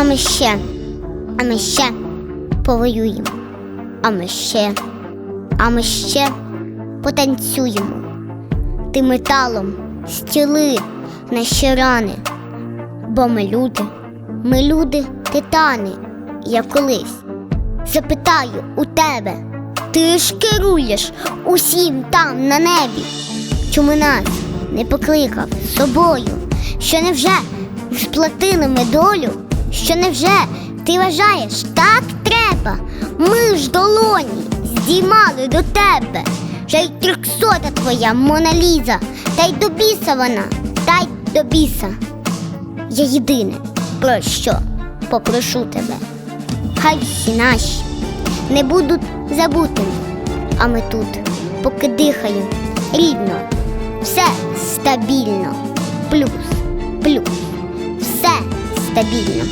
А ми ще, а ми ще повоюємо. А ми ще, а ми ще потанцюємо. Ти металом стіли наші рани. Бо ми люди, ми люди титани. Я колись запитаю у тебе, ти ж керуєш усім там на небі. Чому нас не покликав з собою? Що невже сплатили ми долю? Що невже ти вважаєш так треба? Ми ж долоні здіймали до тебе. Вже й трьохсота твоя Моналіза, та й до біса вона, та й до біса. Я єдине, про що попрошу тебе. Хай всі наші не будуть забутими, а ми тут, поки дихаємо, рідно, все стабільно, плюс, плюс, все стабільно.